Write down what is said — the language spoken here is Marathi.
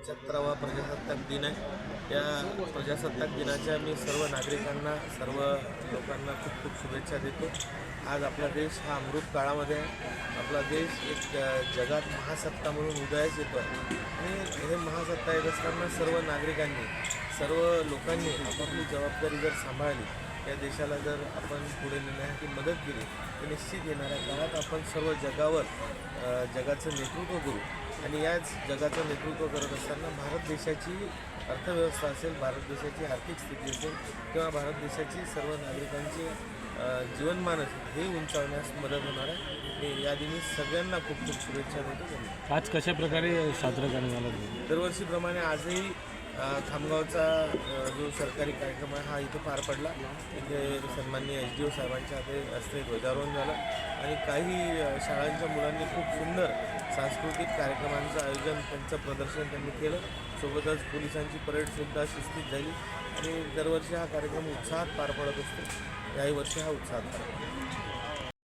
पंच्याहत्तरावा प्रजासत्ताक दिन आहे. या प्रजासत्ताक दिनाच्या मी सर्व नागरिकांना सर्व लोकांना खूप खूप शुभेच्छा देतो. आज आपला देश हा अमृत काळामध्ये आहे. आपला देश एक जगात महासत्ता म्हणून उदयास येतो आहे. आणि हे महासत्ता येत असताना सर्व नागरिकांनी सर्व लोकांनी आपापली जबाबदारी जर सांभाळली या देशाला जर आपण पुढे नेण्यासाठी मदत केली तर निश्चित येणाऱ्या काळात आपण सर्व जगावर जगाचं नेतृत्व करू. आणि याच जगाचं नेतृत्व करत असताना भारत देशाची अर्थव्यवस्था असेल भारत देशाची आर्थिक स्थिती असेल किंवा भारत देशाची सर्व नागरिकांची जीवनमान असेल हे उंचावण्यास मदत होणार आहे. मी या दिनी सगळ्यांना खूप खूप शुभेच्छा देतो. आज कशा प्रकारे साजरा करण्यात आला? दरवर्षीप्रमाणे आजही खामगावचा जो सरकारी कार्यक्रम आहे हा इथे पार पडला. इथे सन्माननीय एच डी ओ साहेबांच्या हाते हस्ते ध्वजारोहण झालं. आणि काही शाळांच्या मुलांनी खूप सुंदर सांस्कृतिक कार्यक्रमांचं आयोजन त्यांचं प्रदर्शन त्यांनी केलं. सोबतच पोलिसांची परेडसुद्धा शिस्तीत झाली. आणि दरवर्षी हा कार्यक्रम उत्साहात पार पडत असतो. याही वर्षी हा उत्साहात पार पडतो.